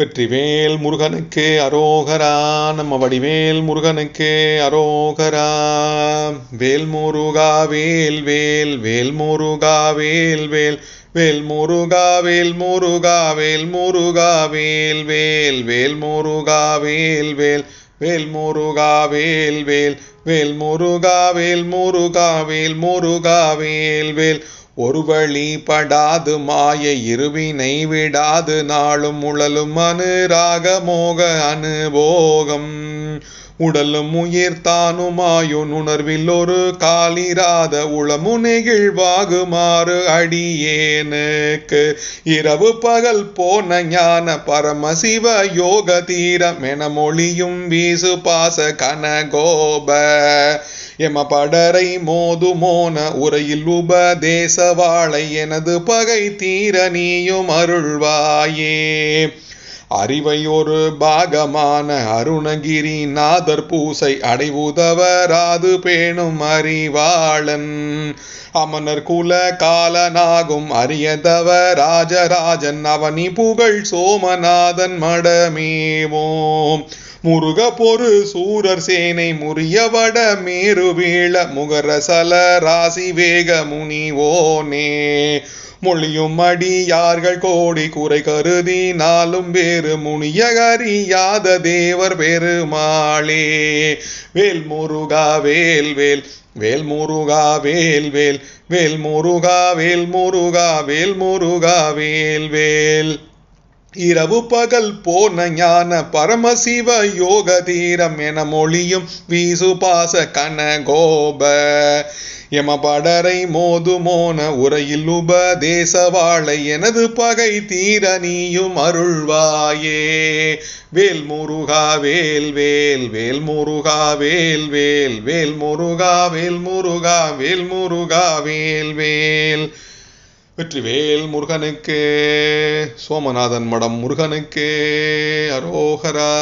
வெற்றிவேல் முருகனுக்கு அரோகரா நம்ம வடிவேல் முருகனுக்கு அரோகரா வேல் முருகா வேல் வேல் வேல் முருகா வேல் வேல் வேல் முருகா வேல் முருகா வேல் முருகா வேல் வேல் வேல் முருகா வேல் வேல் வேல் முருகா வேல் வேல் வேல் முருகா வேல் முருகா வேல் முருகா வேல் வேல் ஒரு வழி படாது மாய இருவினை விடாது நாளும் உழலும் அனுராக மோக அனுபோகம் உடலும் உயிர் தானுமாயுன் உணர்வில் ஒரு காலிராத உளமு நெகிழ்வாகுமாறு அடியேனுக்கு. இரவு பகல் போன ஞான பரமசிவ யோக தீரம் என மொழியும் வீசு பாச கனகோப. எம படரை மோது மோன உரையில் உபதேச வாழை எனது பகை தீர நீயும் அருள்வாயே. அறிவையொரு பாகமான அருணகிரி நாதர் பூசை அடைவுதவராது பேணும் அறிவாளன். அமனர் குல காலனாகும் அரியதவ ராஜராஜன் அவனி புகழ் சோமநாதன் மடமேவோம் முருக பொரு சூரர் சேனை முறியவட மேரு முகரசல ராசி வேக முனிவோனே மொழியும் அடியார்கள் கோடி குறை கருதி நாளும் வேறு முனியகறியாத தேவர் பெருமாளே. வேல் முருகா வேல் வேல் வேல் முருகா வேல் வேல் வேல் முருகா வேல் முருகா வேல் முருகா வேல் வேல். இரவு பகல் போன ஞான பரமசிவ யோக தீரம் என மொழியும் வீசு பாச கனகோப. எம படரை மோது மோன உரையில் உபதேச வாழை எனது பகை தீர நீயும் அருள்வாயே. வேல் முருகா வேல் வேல் வேல் முருகா வேல் வேல் வேல் முருகா வேல் முருகா வேல் முருகா வேல் வேல். வெற்றிவேல் முருகனுக்கு சோமநாதன் மடம் முருகனுக்கே அரோகரா.